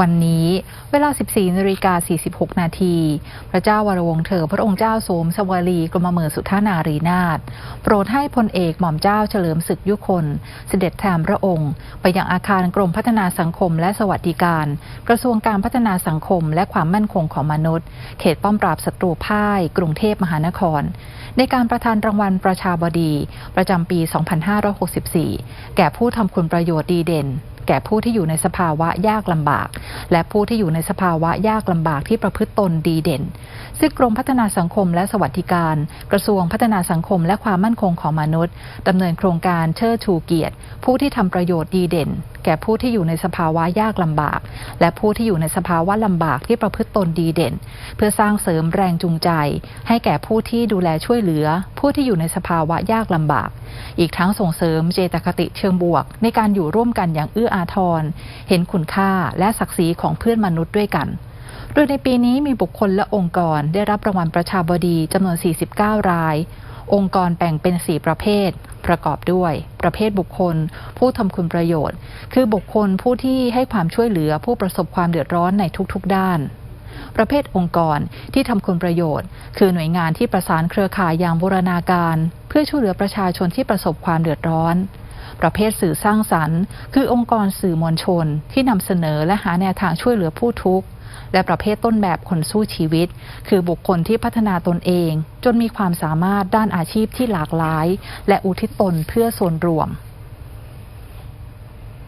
วันนี้เวลา 14นาฬิกา46 นาที พระเจ้าวรวงศ์เธอ พระองค์เจ้าโสมสวลีกรมเมือสุทานารีนาถโปรดให้พลเอกหม่อมเจ้าเฉลิมศึกยุคน เสด็จแทนพระองค์ ไปยังอาคารกรมพัฒนาสังคมและสวัสดิการ กระทรวงการพัฒนาสังคมและความมั่นคงของมนุษย์ เขตป้อมปราบศัตรูพ่าย กรุงเทพมหานคร ในการประทานรางวัลประชาบดี ประจำปี 2564 แก่ผู้ทำคุณประโยชน์ดีเด่น แก่ผู้ที่อยู่ในสภาวะยากลำบาก และผู้ที่อยู่ในสภาวะยากลำบากที่ประพฤติตนดีเด่น ซึ่งกรมพัฒนาสังคมและสวัสดิการ กระทรวงพัฒนาสังคมและความมั่นคงของมนุษย์ดำเนินโครงการเชิดชูเกียรติ ผู้ที่ทำประโยชน์ดีเด่น แก่ผู้ที่อยู่ในสภาวะยากลำบาก และผู้ที่อยู่ในสภาวะลำบากที่ประพฤติตนดีเด่น เพื่อสร้างเสริมแรงจูงใจ ให้แก่ผู้ที่ดูแลช่วยเหลือ ผู้ที่อยู่ในสภาวะยากลำบาก อีกทั้งส่งเสริมเจตคติเชิงบวก ในการอยู่ร่วมกันอย่างเอื้ออาทร เห็นคุณค่าและศักดิ์ศรีของเพื่อนมนุษย์ด้วยกัน โดยในปีนี้มีบุคคลและองค์กรได้รับรางวัลประชาบดีจำนวน 49 ราย องค์กรแบ่งเป็น 4 ประเภท ประกอบด้วย ประเภทบุคคล ผู้ทำคุณประโยชน์ คือบุคคลผู้ที่ให้ความช่วยเหลือผู้ประสบความเดือดร้อนในทุกๆด้าน ประเภทองค์กรที่ทำคุณประโยชน์ คือหน่วยงานที่ประสานเครือข่ายอย่างบูรณาการ เพื่อช่วยเหลือประชาชนที่ประสบความเดือดร้อน ประเภทสื่อสร้างสรรค์ คือองค์กรสื่อมวลชน ที่นำเสนอและหาแนวทางช่วยเหลือผู้ทุกข์และประเภทต้นแบบคนสู้ชีวิต คือบุคคลที่พัฒนาตนเอง จนมีความสามารถด้านอาชีพที่หลากหลาย และอุทิศตนเพื่อส่วนรวม